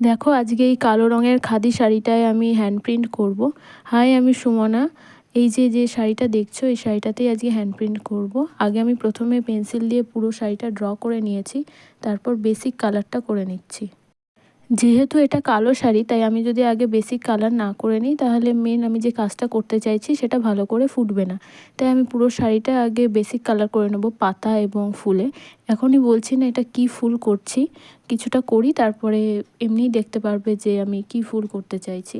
দেখো, আজকে এই কালো রঙের খাদি শাড়িটায় আমি হ্যান্ড প্রিন্ট করব। হাই, আমি সুমনা। এই যে যে শাড়িটা দেখছ, এই শাড়িটাতেই আজকে হ্যান্ড প্রিন্ট করব। আগে আমি প্রথমে পেন্সিল দিয়ে পুরো শাড়িটা ড্র করে নিয়েছি, তারপর বেসিক কালারটা করে নিচ্ছি। যেহেতু এটা কালো শাড়ি, তাই আমি যদি আগে বেসিক কালার না করে নিই, তাহলে মেন আমি যে কাজটা করতে চাইছি, সেটা ভালো করে ফুটবে না। তাই আমি পুরো শাড়িটা আগে বেসিক কালার করে নেব পাতা এবং ফুলে। এখনই বলছি না এটা কি ফুল করছি, কিছুটা করি, তারপরে এমনিই দেখতে পারবে যে আমি কি ফুল করতে চাইছি।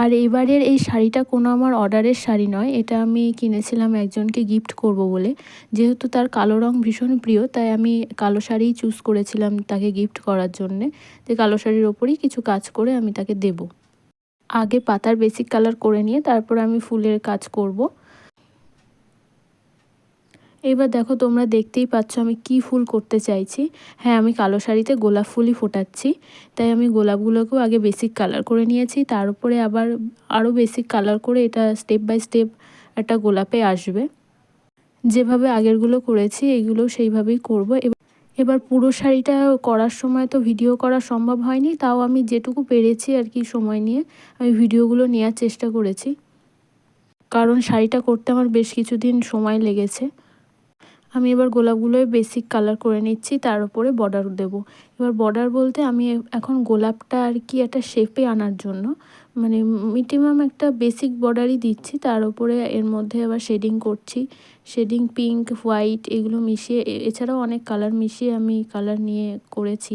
আর এবারের এই শাড়িটা কোনো আমার অর্ডারের শাড়ি নয়, এটা আমি কিনেছিলাম একজনকে গিফট করব বলে। যেহেতু তার কালো রং ভীষণ প্রিয়, তাই আমি কালো শাড়িই চুজ করেছিলাম তাকে গিফট করার জন্যে। যে কালো শাড়ির ওপরেই কিছু কাজ করে আমি তাকে দেব। আগে পাতার বেসিক কালার করে নিয়ে তারপর আমি ফুলের কাজ করব। এবার দেখো তোমরা দেখতেই পাচ্ছ আমি কি ফুল করতে চাইছি। হ্যাঁ আমি কালো শাড়িতে গোলাপ ফুলই ফোটাচ্ছি। তাই আমি গোলাপগুলোকেও আগে বেসিক কালার করে নিয়েছি। তার উপরে আবার আরও বেসিক কালার করে এটা স্টেপ বাই স্টেপ একটা গোলাপে আসবে। যেভাবে আগেরগুলো করেছি, এগুলো সেইভাবেই করব। এবার পুরো শাড়িটা করার সময় তো ভিডিও করা সম্ভব হয়নি। তাও আমি যেটুকু পেরেছি আর কি সময় নিয়ে, আমি ভিডিওগুলো নেওয়ার চেষ্টা করেছি। কারণ শাড়িটা করতে আমার বেশ কিছুদিন সময় লেগেছে। আমি এবার গোলাপগুলোয় বেসিক কালার করে নিচ্ছি, তার উপরে বর্ডার দেব। এবার বর্ডার বলতে আমি এখন গোলাপটা আর কি একটা শেপে আনার জন্য। মানে মিনিমাম একটা বেসিক বর্ডারই দিচ্ছি, তার উপরে এর মধ্যে আবার শেডিং করছি। শেডিং পিঙ্ক হোয়াইট এগুলো মিশিয়ে এছাড়াও অনেক কালার মিশিয়ে আমি কালার নিয়ে করেছি।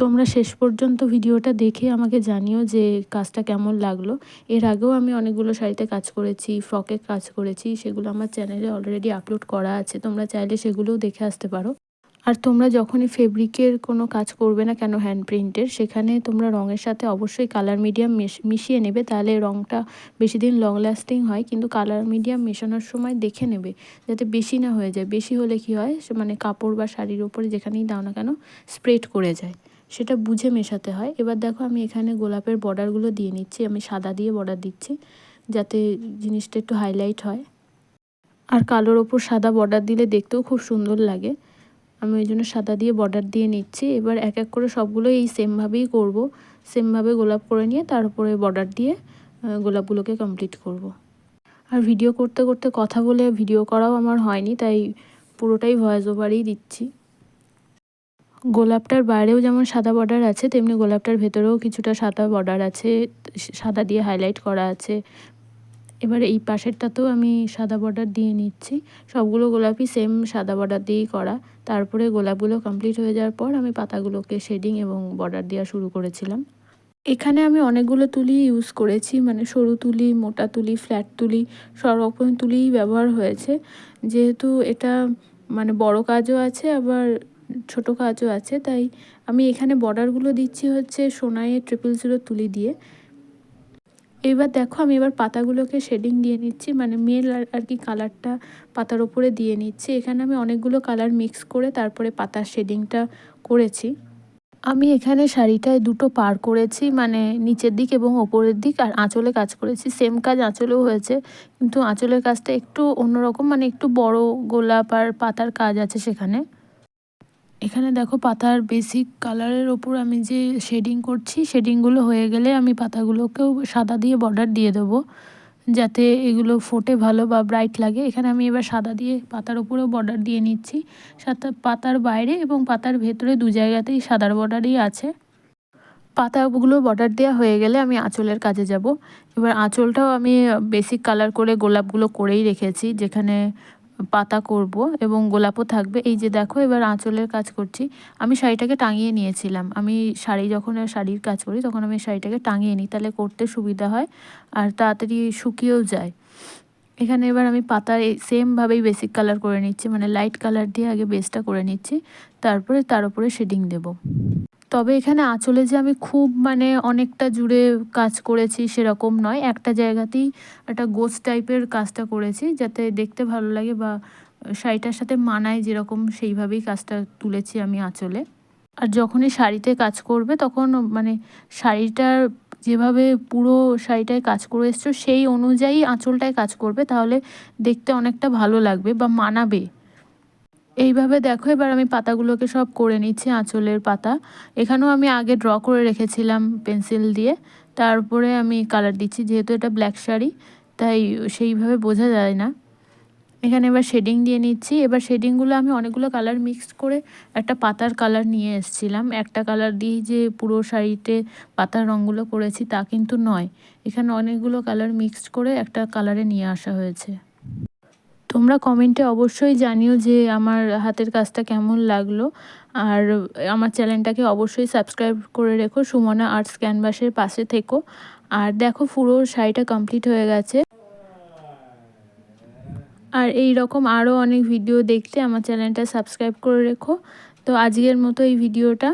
তোমরা শেষ পর্যন্ত ভিডিওটা দেখে আমাকে জানিও যে কাজটা কেমন লাগল। এর আগেও আমি অনেকগুলো শাড়িতে কাজ করেছি, ফ্রকে কাজ করেছি, সেগুলো আমার চ্যানেলে অলরেডি আপলোড করা আছে। তোমরা চাইলে সেগুলোও দেখে আসতে পারো। আর তোমরা যখনই ফেব্রিকের কোনো কাজ করবে না কেন হ্যান্ড প্রিন্টের সেখানে তোমরা রঙের সাথে অবশ্যই কালার মিডিয়াম মিশিয়ে নেবে। তাহলে রঙটা বেশি দিন লং লাস্টিং হয়, কিন্তু কালার মিডিয়াম মেশানোর সময় দেখে নেবে, যাতে বেশি না হয়ে যায়। বেশি হলে কি হয় মানে কাপড় বা শাড়ির ওপরে যেখানেই দাও না কেন স্প্রেড করে যায়। সেটা বুঝে মেশাতে হয়। এবার দেখো আমি এখানে গোলাপের বর্ডারগুলো দিয়ে নিচ্ছি, আমি সাদা দিয়ে বর্ডার দিচ্ছি, যাতে জিনিসটা একটু হাইলাইট হয়। আর কালোর ওপর সাদা বর্ডার দিলে দেখতেও খুব সুন্দর লাগে। আমি ওই জন্য সাদা দিয়ে বর্ডার দিয়ে নিচ্ছি। এবার এক এক করে সবগুলো এই সেমভাবেই করব। সেমভাবে গোলাপ করে নিয়ে তার উপরে বর্ডার দিয়ে গোলাপগুলোকে কমপ্লিট করব। আর ভিডিও করতে করতে কথা বলে ভিডিও করাও আমার হয়নি, তাই পুরোটাই ভয়েস ওভারেই দিচ্ছি। গোলাপটার বাইরেও যেমন সাদা বর্ডার আছে, তেমনি গোলাপটার ভেতরেও কিছুটা সাদা বর্ডার আছে, সাদা দিয়ে হাইলাইট করা আছে। এবার এই পাশেরটাতেও আমি সাদা বর্ডার দিয়ে নিচ্ছি। সবগুলো গোলাপই সেম সাদা বর্ডার দিয়েই করা। তারপরে গোলাপগুলো কমপ্লিট হয়ে যাওয়ার পর আমি পাতাগুলোকে শেডিং এবং বর্ডার দেওয়া শুরু করেছিলাম। এখানে আমি অনেকগুলো তুলি ইউজ করেছি মানে সরু তুলি, মোটা তুলি ফ্ল্যাট তুলি সব রকম তুলিই ব্যবহার হয়েছে। যেহেতু এটা মানে বড় কাজও আছে, আবার ছোট কাজও আছে, তাই আমি এখানে বর্ডারগুলো দিচ্ছি হচ্ছে সোনাইয়ের ট্রিপল জিরো তুলি দিয়ে। এবার দেখো আমি এবার পাতাগুলোকে শেডিং দিয়ে নিচ্ছি মানে মেল আর কি কালারটা পাতার ওপরে দিয়ে নিচ্ছি। এখানে আমি অনেকগুলো কালার মিক্স করে তারপরে পাতার শেডিংটা করেছি। আমি এখানে শাড়িটায় দুটো পার করেছি মানে নিচের দিক এবং ওপরের দিক, আর আঁচলে কাজ করেছি। সেম কাজ আঁচলেও হয়েছে, কিন্তু আঁচলের কাজটা একটু অন্যরকম মানে একটু বড় গোলাপ আর পাতার কাজ আছে সেখানে। এখানে দেখো পাতার বেসিক কালারের ওপর আমি যে শেডিং করছি শেডিংগুলো হয়ে গেলে আমি পাতাগুলোকেও সাদা দিয়ে বর্ডার দিয়ে দেবো, যাতে এগুলো ফোটে ভালো বা ব্রাইট লাগে। এখানে আমি এবার সাদা দিয়ে পাতার উপরেও বর্ডার দিয়ে নিচ্ছি। সাথে পাতার বাইরে এবং পাতার ভেতরে দু জায়গাতেই সাদার বর্ডারই আছে। পাতাগুলো বর্ডার দেওয়া হয়ে গেলে আমি আঁচলের কাজে যাব। এবার আঁচলটাও আমি বেসিক কালার করে গোলাপগুলো করেই রেখেছি, যেখানে পাতা করব এবং গোলাপও থাকবে। এই যে দেখো, এবার আঁচলের কাজ করছি। আমি শাড়িটাকে টাঙিয়ে নিয়েছিলাম। আমি শাড়ি যখন শাড়ির কাজ করি, তখন আমি শাড়িটাকে টাঙিয়ে নিই, তাহলে করতে সুবিধা হয় আর তাড়াতাড়ি শুকিয়েও যায়। এখানে এবার আমি পাতা সেমভাবেই বেসিক কালার করে নিচ্ছি মানে লাইট কালার দিয়ে আগে বেসটা করে নিচ্ছি। তারপরে তার উপরে শেডিং দেব। তবে এখানে আঁচলে যে আমি খুব মানে অনেকটা জুড়ে কাজ করেছি সেরকম নয়। একটা জায়গাতেই একটা গোস টাইপের কাজটা করেছি যাতে দেখতে ভালো লাগে বা শাড়িটার সাথে মানায় যেরকম সেইভাবেই কাজটা তুলেছি আমি আঁচলে। আর যখনই শাড়িতে কাজ করবে তখন মানে শাড়িটার যেভাবে পুরো শাড়িটায় কাজ করে এসছো সেই অনুযায়ী আঁচলটায় কাজ করবে, তাহলে দেখতে অনেকটা ভালো লাগবে বা মানাবে। এইভাবে দেখো, এবার আমি পাতাগুলোকে সব করে নিচ্ছি, আঁচলের পাতা। এখানেও আমি আগে ড্র করে রেখেছিলাম পেন্সিল দিয়ে। তারপরে আমি কালার দিচ্ছি, যেহেতু এটা ব্ল্যাক শাড়ি, তাই সেইভাবে বোঝা যায় না। এখানে এবার শেডিং দিয়ে নিচ্ছি। এবার শেডিংগুলো আমি অনেকগুলো কালার মিক্সড করে একটা পাতার কালার নিয়ে এসেছিলাম। একটা কালার দিয়ে যে পুরো শাড়িতে পাতার রঙগুলো করেছি তা কিন্তু নয়। এখানে অনেকগুলো কালার মিক্সড করে একটা কালারে নিয়ে আসা হয়েছে। তোমরা কমেন্টে অবশ্যই জানিও যে আমার হাতের কাজটা কেমন লাগল। আর আমার চ্যানেলটাকে অবশ্যই সাবস্ক্রাইব করে রেখো, সুমনা আর্টস ক্যানভাসের পাশে থেকো। আর দেখো পুরো শাড়িটা কমপ্লিট হয়ে গেছে। আর এই রকম আরও অনেক ভিডিও দেখতে আমার চ্যানেলটা সাবস্ক্রাইব করে রেখো। তো আজকের মতো এই ভিডিওটা।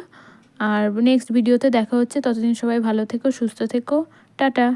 আর নেক্সট ভিডিওতে দেখা হচ্ছে। ততদিন সবাই ভালো থেকো, সুস্থ থেকো। টাটা।